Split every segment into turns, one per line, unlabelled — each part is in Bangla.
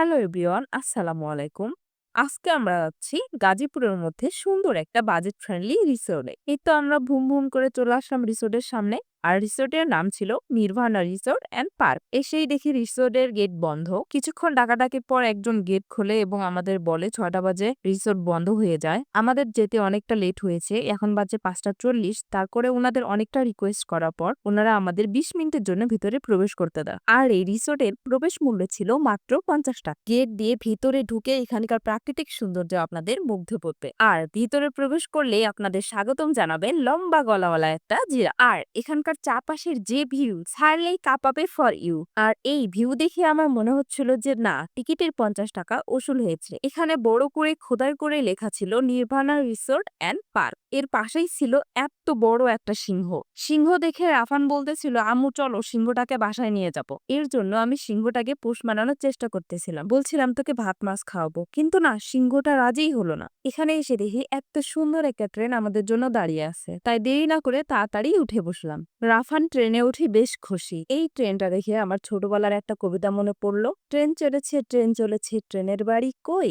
হ্যালো এভরিওয়ান, আসসালামু আলাইকুম। আজকে আমরা যাচ্ছি গাজীপুরের মধ্যে সুন্দর একটা বাজেট ফ্রেন্ডলি রিসোর্টে। এই তো আমরা ভুম ভুম করে চলে আসলাম রিসোর্টের সামনে। আর রিসোর্টের নাম ছিল নির্ভানা রিসোর্ট অ্যান্ড পার্ক এসেই দেখি রিসোর্টের গেট বন্ধ। কিছুক্ষণ ডাকাডাকির পর একজন গেট খোলে এবং আমাদের বলে ছয়টা বাজে রিসোর্ট বন্ধ হয়ে যায়। আমাদের যেতে অনেকটা লেট হয়েছে, এখন বাজে পাঁচটা চল্লিশ। তারপরে ওনাদের অনেকটা রিকোয়েস্ট করার পর ওনারা আমাদের বিশ মিনিটের জন্য ভিতরে প্রবেশ করতে দেয়। আর এই রিসোর্টের প্রবেশ মূল্য ছিল মাত্র পঞ্চাশ টাকা। গেট দিয়ে ভিতরে ঢুকে এখানকার প্রাকৃতিক সৌন্দর্য আপনাদের মুগ্ধ করবে। আর ভিতরে প্রবেশ করলে আপনাদের স্বাগতম জানাবেন লম্বা গলাওয়ালা একটা জিরা। আর এখানকার চারপাশের যে ভিউ, ছাড়লেই কাঁপাবে ফর ইউ। আর এই ভিউ দেখে আমার মনে হচ্ছিল যে, না, টিকিটের পঞ্চাশ টাকা ওসুল হয়েছে। এখানে বড় করে খোদাই করে লেখা ছিল, নির্ভানা রিসোর্ট অ্যান্ড পার্ক। এর পাশেই ছিল এত বড় একটা সিংহ। সিংহ দেখে রাফান বলতেছিল, আম্মু, চলো, সিংহটাকে বাসায় নিয়ে যাব। এর জন্য আমি সিংহটাকে পোষ মানানোর চেষ্টা করতেছিলাম। বলছিলাম, তোকে ভাত, মাছ খাওয়াবো। কিন্তু না, সিংহটা রাজিই হলো না। এখানে এসে দেখি, এত সুন্দর একটা ট্রেন আমাদের জন্য দাঁড়িয়ে আছে। তাই দেরি না করে তাড়াতাড়ি উঠে বসলাম। রাফান ট্রেনে উঠি বেশ খুশি। এই ট্রেনটা দেখে আমার ছোটবেলার একটা কবিতা মনে পড়ল। ট্রেন চলেছে ট্রেন চলেছে, ট্রেনের বাড়ি কই?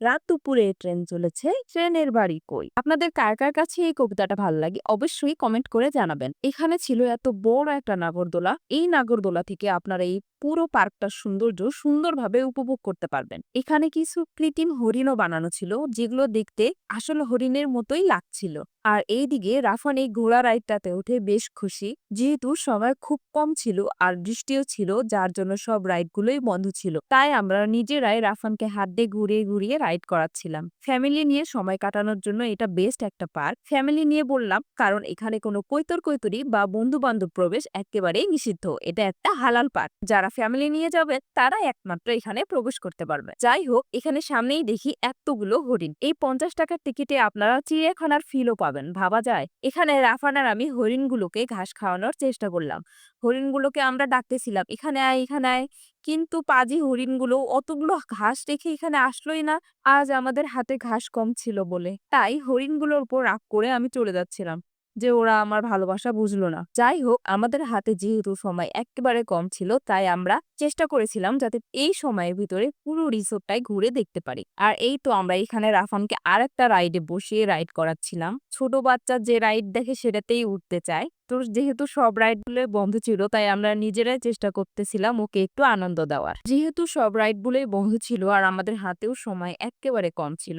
রাত দুপুরে ট্রেন চলেছে, ট্রেনের বাড়ি কই? আপনাদের কার কার কাছে এই কবিতাটা ভালো লাগে অবশ্যই কমেন্ট করে জানাবেন। এখানে ছিল এত বড় একটা নাগরদোলা, এই নাগরদোলা থেকে আপনারা এই পুরো পার্কটার সৌন্দর্য সুন্দরভাবে উপভোগ করতে পারবেন। এখানে কিছু কৃত্রিম হরিণও বানানো ছিল, যেগুলো দেখতে আসল হরিণের মতোই লাগছিল। আর এইদিকে রাফান এই ঘোড়া রাইডটাতে উঠে বেশ খুশি, যেহেতু সময় খুব কম ছিল আর বৃষ্টিও ছিল, যার জন্য সব রাইডগুলোই বন্ধ ছিল। তাই আমরা নিজেরাই রাফানকে হাত দিয়ে ঘুরিয়ে ঘুরিয়ে রাইড করাচ্ছিলাম। ফ্যামিলি নিয়ে সময় কাটানোর জন্য এটা বেস্ট একটা পার্ক ফ্যামিলি নিয়ে বললাম, কারণ এখানে কোনো কৈতর কৈতরি বা বন্ধু বান্ধব প্রবেশ একেবারেই নিষিদ্ধ। এটা একটা হালাল পার্ক যারা ফ্যামিলি নিয়ে যাবে, তারা একমাত্র এখানে প্রবেশ করতে পারবে। যাই হোক, এখানে সামনেই দেখি এতগুলো হরিণ। এই পঞ্চাশ টাকার টিকিটে আপনারা চিড়িয়াখানার ফিলও পাবেন, ভাবা যায়। এখানে রাফানার আমি হরিণগুলোকে ঘাস খাওয়ানোর চেষ্টা করলাম। হরিণগুলোকে আমরা ডাকতেছিলাম, এখানে আয় এখানে আয়। কিন্তু পাজি হরিণগুলো অতগুলো ঘাস রেখে এখানে আসলোই না। আজ আমাদের হাতে ঘাস কম ছিল বলে। তাই হরিণগুলোর উপর রাগ করে আমি চলে যাচ্ছিলাম। যে ওরা আমার ভালোবাসা বুঝলো না। যাই হোক আমাদের হাতে যেহেতু সময় একেবারে কম ছিল, তাই আমরা চেষ্টা করেছিলাম যাতে এই সময়ের ভিতরে পুরো রিসোর্টটাই ঘুরে দেখতে পারি। আর এই তো আমরা এখানে রাফানকে আর একটা রাইডে বসিয়ে রাইড করাচ্ছিলাম। ছোট বাচ্চা যে রাইড দেখে সেটাতেই উঠতে চায়। তো যেহেতু সব রাইডগুলো বন্ধ ছিল, তাই আমরা নিজেরাই চেষ্টা করতেছিলাম ওকে একটু আনন্দ দেওয়ার। যেহেতু সব রাইডগুলোই বন্ধ ছিল আর আমাদের হাতেও সময় একেবারে কম ছিল,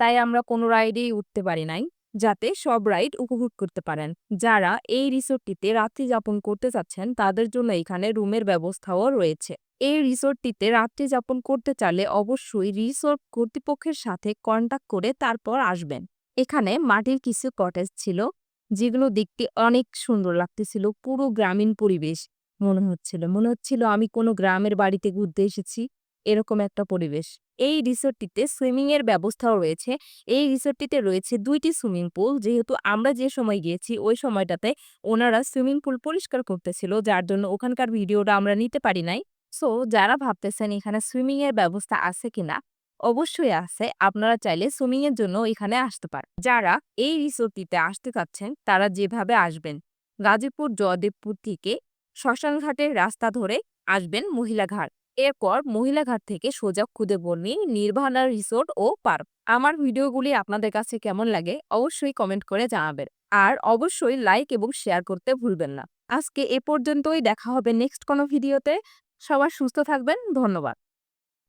তাই আমরা কোনো রাইডেই উঠতে পারি নাই। যাতে সব রাইড উপভোগ করতে পারেন। যারা এই রিসোর্টটিতে রাত্রি যাপন করতে চাচ্ছেন, তাদের জন্য এখানে রুমের ব্যবস্থাও রয়েছে। এই রিসোর্টটিতে রাত্রি যাপন করতে চাইলে অবশ্যই রিসোর্ট কর্তৃপক্ষের সাথে কন্ট্যাক্ট করে তারপর আসবেন। এখানে মাটির কিছু কটেজ ছিল, যেগুলো দেখতে অনেক সুন্দর লাগতেছিল। পুরো গ্রামীণ পরিবেশ মনে হচ্ছিল। মনে হচ্ছিল আমি কোনো গ্রামের বাড়িতে ঘুরতে এসেছি। এরকম একটা পরিবেশ। এই রিসোর্টটিতে সুইমিংয়ের ব্যবস্থাও রয়েছে। এই রিসোর্টটিতে রয়েছে দুইটি সুইমিং পুল। যেহেতু আমরা যে সময় গিয়েছি, ওই সময়টাতে ওনারা সুইমিং পুল পরিষ্কার করতেছিল, যার জন্য ওখানকার ভিডিওটা আমরা নিতে পারি নাই। সো, যারা ভাবতেছেন এখানে সুইমিংয়ের ব্যবস্থা আছে কিনা, অবশ্যই আছে। আপনারা চাইলে সুইমিংয়ের জন্য এখানে আসতে পারেন। যারা এই রিসোর্টটিতে আসতে চাচ্ছেন, তারা যেভাবে আসবেন, গাজীপুর, জয়দেবপুর থেকে শ্মশানঘাটের রাস্তা ধরে আসবেন মহিলাঘাট। এরপর মহিলাঘাট থেকে সোজা খুদে বর্ণি নির্ভানা রিসোর্ট ও পার্ক। আমার ভিডিওগুলি আপনাদের কাছে কেমন লাগে অবশ্যই কমেন্ট করে জানাবেন। আর অবশ্যই লাইক এবং শেয়ার করতে ভুলবেন না। আজকে এ পর্যন্তই দেখা হবে নেক্সট কোনো ভিডিওতে। সবার সুস্থ থাকবেন। ধন্যবাদ।